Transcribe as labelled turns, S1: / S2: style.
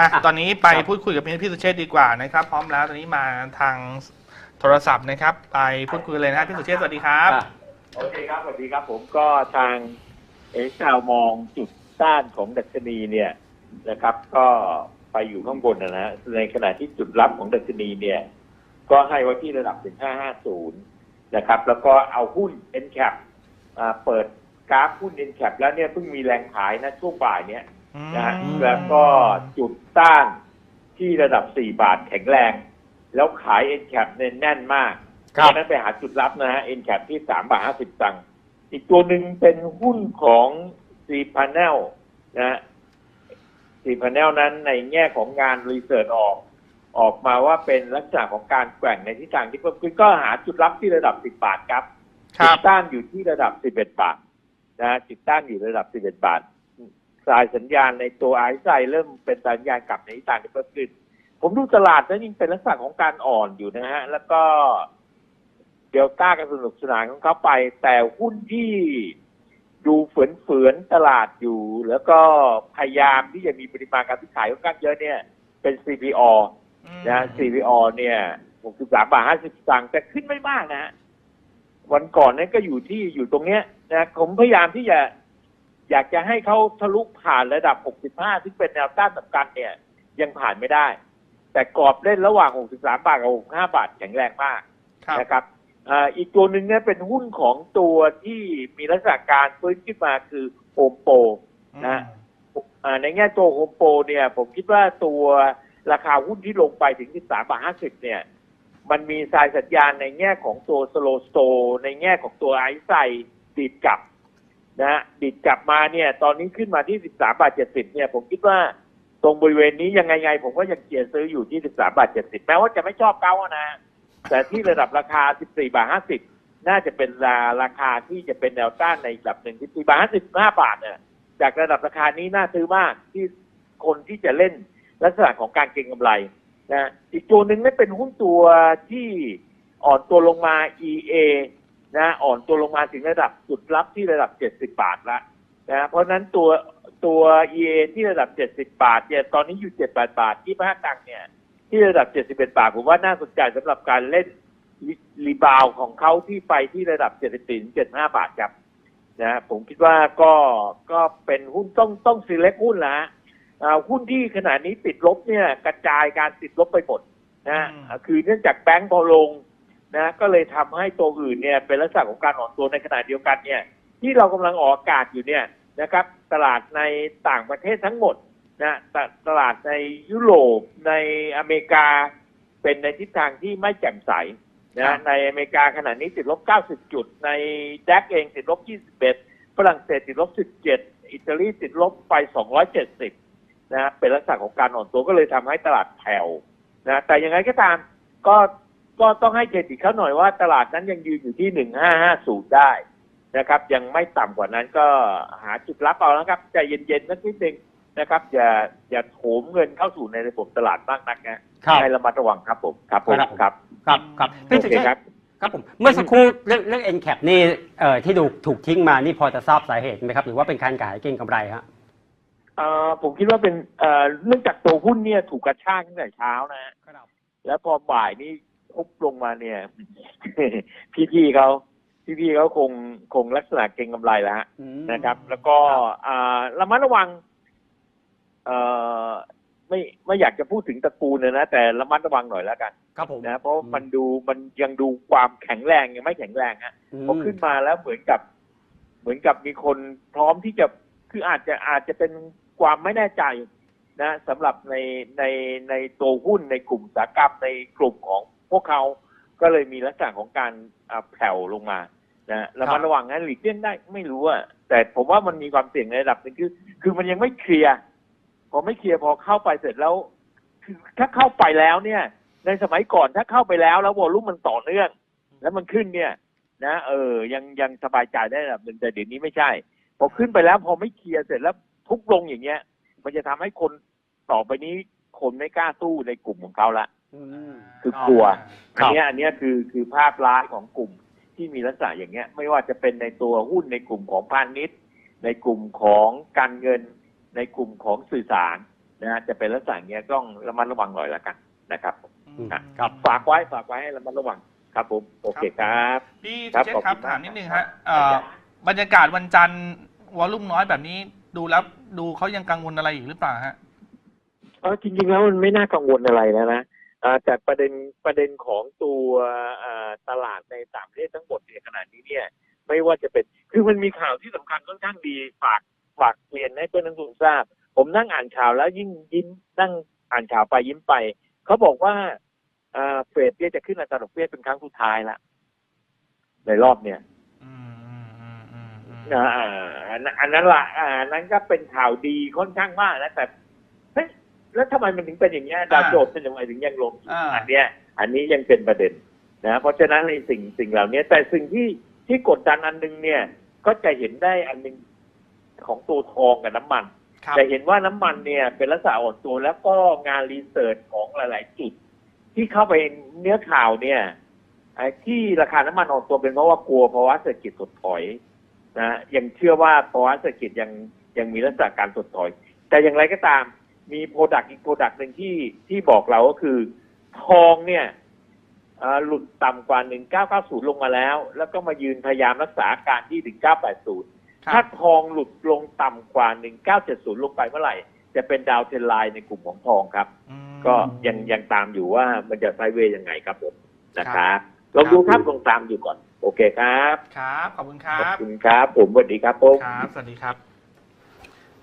S1: อะ
S2: อะ
S1: ตอนนี้ไป
S2: ครับ
S1: พูดคุยกับพี่สุเชษฐ์ดีกว่านะครับ พร้อมแล้วตอนนี้มาทางโทรศัพท์นะครับ ไปพูดคุยเลยนะพี่สุเชษฐ์สวัสดีครับ
S2: อะ
S3: โอเคครับสวัสดีครับ ผมก็ทางเอ็กซาวมองจุดต้านของดัชนีเนี่ยนะครับ ก็ไปอยู่ข้างบนนะฮะในขณะที่จุดรับของดัชนีเนี่ย ก็ให้ไว้ที่ระดับ1550 นะครับ แล้วก็เอาหุ้น n c a p อ่าเปิดกราฟหุ้น n c a p แล้วเนี่ยเพิ่งมีแรงขายนะช่วงบ่ายเนี่ย นะฮะ
S1: อืม
S3: แล้วก็จุดต้านที่ระดับ 4 บาทแข็งแรง แล้วขาย n c a p เนี่ยแน่นมากเพ
S2: ครับ
S3: ราะฉะนั้นไปหาจุดรับนะฮะ n c a p ที่สามบาทห้าสิบตังค์อีกตัวหนึ่งเป็นหุ้นของ c p a n e l นะฮะ c p a n e l นั้นในแง่ของงานรีเสิร์ชออก ออกมาว่าเป็นลักษณะของการแกว่งในทิศทางที่เพิ่มขึ้นก็หาจุดรับที่ระดับ 10 บาทครับ
S1: ครั
S3: จุ
S1: บ
S3: ดต้านอยู่ที่ระดับ 11 บาทนะฮะจุดต้านอยู่ระดับ 11 บาท สายสัญญาณในตัวไอซ์ไซเริ่มเป็นสัญญาณกลับในทิศทางที่เพิ่มขึ้น ผมดูตลาดนั้นยังเป็นลักษณะของการอ่อนอยู่นะฮะ แล้วก็เดลต้ากันสนุกสนานของเขาไป แต่หุ้นที่ดูเฝือนๆตลาดอยู่ แล้วก็พยายามที่จะมีปริมาณการซื้อขายค่อนข้างเยอะเนี่ย เป็น CPO นะ CPO เนี่ย63บาท50สตางค์แต่ขึ้นไม่มากนะฮะวันก่อนนั้นก็อยู่ที่อยู่ตรงเนี้ยนะผมพยายามที่จะ อยากจะให้เขาทะลุผ่านระดับ 65ที่เป็นแนวต้านสำคัญเนี่ยยังผ่านไม่ได้ แต่กรอบเล่นระหว่าง 63 บาทกับ 65 บาทแข็งแรงมาก
S1: ครับ
S3: นะครับอ่าอีกตัวหนึ่งเนี่ยเป็นหุ้นของตัวที่มีลักษณะการฟื้นขึ้นมาคือโฮมโปรนะอ่าในแง่ตัวโฮมโปรเนี่ย ผมคิดว่าตัวราคาหุ้นที่ลงไปถึง 13 บาท 50 เนี่ย มันมีสายสัญญาณในแง่ของตัวสโลสโต ในแง่ของตัวไอซ์ไซดีดกลับ นะฮะดีดกลับมาเนี่ย ตอนนี้ขึ้นมาที่13บาท70เนี่ย ผมคิดว่าตรงบริเวณนี้ยังไงไงผมก็ยังเกียร์ซื้ออยู่ที่13บาท70แม้ว่าจะไม่ชอบเก้าอะนะ แต่ที่ระดับราคา14บาท50น่าจะเป็นราราคาที่จะเป็นแนวต้านในระดับหนึ่ง14บาท55บาทเนี่ยจากระดับราคานี้น่าซื้อมากที่คนที่จะเล่นลักษณะของการเก็งกำไรนะอีกตัวหนึ่งนั่นเป็นหุ้นตัวที่อ่อนตัวลงมา EA นะอ่อนตัวลงมาถึงระดับจุดรับที่ระดับ 70 บาทละนะเพราะฉะนั้นตัวตัว EA ที่ระดับ 70 บาทเนี่ยตอนนี้อยู่ 7 บาทบาท25ตังค์เนี่ยที่ระดับ 71 บาทผมว่าน่าสนใจสำหรับการเล่นรีรีบาวด์ของเขาที่ไปที่ระดับ 74ถึง75 บาทครับนะผมคิดว่าก็ก็เป็นหุ้นต้องต้องซีเล็กหุ้นละอ่าหุ้นที่ขณะนี้ติดลบเนี่ยกระจายการติดลบไปหมดนะ
S1: อืม
S3: อ่าคือเนื่องจากแบงก์พอลง นะก็เลยทำให้ตัวอื่นเนี่ยเป็นลักษณะของการอ่อนตัวในขณะเดียวกันเนี่ยที่เรากำลังออกอากาศอยู่เนี่ยนะครับตลาดในต่างประเทศทั้งหมดนะตตลาดในยุโรปในอเมริกา เป็นในทิศทางที่ไม่แจ่มใส
S1: ครั
S3: นะ
S1: บ
S3: ในอเมริกาขณะนี้ติดลบ 90 จุด ในแดกเองติดลบ 21 ฝรั่งเศสติดลบ 17 อิตาลีติดลบไป 270นะเป็นลักษณะของการอ่อนตัวก็เลยทำให้ตลาดแผ่วนะแต่ยังไงก็ตามก็ ก็ต้องให้เครดิตเขาหน่อยว่าตลาดนั้นยังยืนอยู่ที่1550ได้นะครับ ยังไม่ต่ำกว่านั้นก็หาจุดรับเอาแล้วครับใจเย็นๆสักนิดนึงนะครับ อย่าอย่าโถมเงินเข้าสู่ในระบบตลาดมากนักนะครับให้ระมัดระวังครับผมครับผม
S2: ครับ
S3: ครับ
S2: ครับครับ
S3: โอ
S2: พี่สุ
S3: เค
S2: เชษ
S3: ครับ
S2: ฐ์ครับผมเมื่อสักครู่เรื่องเรื่อง NCAP นี่เอ่อที่ดูถูกทิ้งมานี่พอจะทราบสาเหตุไหมครับ หรือว่าเป็นการขายเก็งกำไรฮะ
S3: เอ่อผมคิดว่าเป็นเอ่อเนื่องจากตัวหุ้นเนี่ยถูกกระชากตั้งแต่เช้านะฮะ
S2: ครับ
S3: แล้วพอบ่ายนี่ ทุบลงมาเนี่ย พี่ๆเขาพี่ๆเขาคงคงลักษณะเก็งกำไรแล้วฮะนะครับ แล้วก็อ่าระมัดระวัง เอ่อไม่ไม่อยากจะพูดถึงตระกูลนะนะแต่ระมัดระวังหน่อยแล้วกัน
S2: ครับผม
S3: นะเพราะมันดูมันยังดูความแข็งแรงยังไม่แข็งแรงฮะพอขึ้นมาแล้วเหมือนกับ เหมือนกับมีคนพร้อมที่จะคืออาจจะอาจจะเป็นความไม่แน่ใจนะสำหรับในในในตัวหุ้นในกลุ่มอุตสาหกรรมในกลุ่มของ พวกเขาก็เลยมีลักษณะของการแผ่วลงมานะระมัดระวังนั้นหลีกเลี่ยงได้ไม่รู้อะแต่ผมว่ามันมีความเสี่ยงในระดับหนึ่งคือ คือมันยังไม่เคลียร์พอไม่เคลียร์พอเข้าไปเสร็จแล้ว คือถ้าเข้าไปแล้วเนี่ย ในสมัยก่อนถ้าเข้าไปแล้วแล้ววอลุ่มมันต่อเนื่อง แล้วมันขึ้นเนี่ย นะ เออ ยังยังสบายใจได้ระดับหนึ่งแต่เดี๋ยวนี้ไม่ใช่ พอขึ้นไปแล้วพอไม่เคลียร์เสร็จแล้วทุบลงอย่างเงี้ย มันจะทำให้คนต่อไปนี้คนไม่กล้าสู้ในกลุ่มของเขาละ คือกลัว
S2: ค
S3: อั
S2: รั
S3: น
S2: บ
S3: เนี้ยอันเนี้ยคือคือภาพร้ายของกลุ่มที่มีลักษณะอย่างเงี้ย ไม่ว่าจะเป็นในตัวหุ้นในกลุ่มของพาณิชย์ ในกลุ่มของการเงิน ในกลุ่มของสื่อสารนะจะเป็นลักษณะอย่างเงี้ยต้องระมัดระวังหน่อยละกันนะครับ
S1: อืม
S3: ครับฝากไว้ฝากไว้ให้ระมัดระวังครับผมโอเคครับ
S1: พี่
S3: ครั
S1: สุ
S3: บ
S1: เชษฐ์ครับ
S3: ขอบคุณมาก
S1: ถามนิดนึงฮะเอ่อบรรยากาศวันจันทร์วอลลุ่มน้อยแบบนี้ดูแล้วดูเขายังกังวลอะไรอยู่หรือเปล่าฮะ
S3: เออจริงๆแล้วมันไม่น่ากังวลอะไรแล้วนะ อ่าแต่ประเด็นประเด็นของตัวอ่าตลาดในต่างประเทศทั้งหมดเนี่ยขณะนี้เนี่ย ไม่ว่าจะเป็นคือมันมีข่าวที่สำคัญค่อนข้างดีฝากฝากเรียนให้เพื่อนนักลงทุนทราบ ผมนั่งอ่านข่าวแล้วยิ่งยิ้มนั่งอ่านข่าวไปยิ้มไป เขาบอกว่าอ่าเฟดเนี่ยจะขึ้นอัตราดอกเบี้ยเป็นครั้งสุดท้ายละในรอบเนี่ย
S1: อืมอืมอืมอืมอืม
S3: อ่าอ่าอันนั้นอันนั้นละอ่าอันนั้นก็เป็นข่าวดีค่อนข้างมากนะแต่เฮ้ย แล้วทำไมมันถึงเป็นอย่างเงี้ยดาวโจนส์ทำไมถึงยังลงอยู่
S1: อ่า
S3: อันเนี้ย อันนี้ยังเป็นประเด็นนะเพราะฉะนั้นในสิ่งสิ่งเหล่านี้แต่สิ่งที่ที่กดดันอันหนึงเนี่ย ก็จะเห็นได้อันหนึงของตัวทองกับน้ำมัน
S1: ครับ
S3: จะเห็นว่าน้ำมันเนี่ยเป็นลักษณะอ่อนตัวแล้วก็งานรีเสิร์ชของหลาย ๆ จุด ที่เข้าไปเนื้อข่าวเนี่ยไอ้ที่ราคาน้ำมันอ่อนตัวเป็นเพราะว่ากลัวภาวะเศรษฐกิจถดถอยนะยังเชื่อว่าภาวะเศรษฐกิจยังยังมีลักษณะการถดถอย แต่อย่างไรก็ตาม มีโปรดักต์อีกโปรดักต์หนึ่งที่ที่บอกเราก็คือ ทองเนี่ยเอ่อหลุดต่ำกว่า 1990 ลงมาแล้ว แล้วก็มายืนพยายามรักษาอาการที่ 1980
S1: ครั
S3: ถ้า
S1: บ
S3: ทองหลุดลงต่ำกว่า 1970 ลงไปเมื่อไหร่ จะเป็นดาวเทรนไลน์ในกลุ่มของทองครับ
S1: อืม
S3: ก็ยังยังตามอยู่ว่ามันจะไซด์เวย์ยังไงครับผมนะค
S1: ครั
S3: รับบลองดูครับลองตามอยู่ก่อน โอเคครับ
S1: ครับ ขอบคุณครั
S3: ขอบบคุณครับ ผมสวัสดีครับผม
S1: ครับ สวัสดีครับ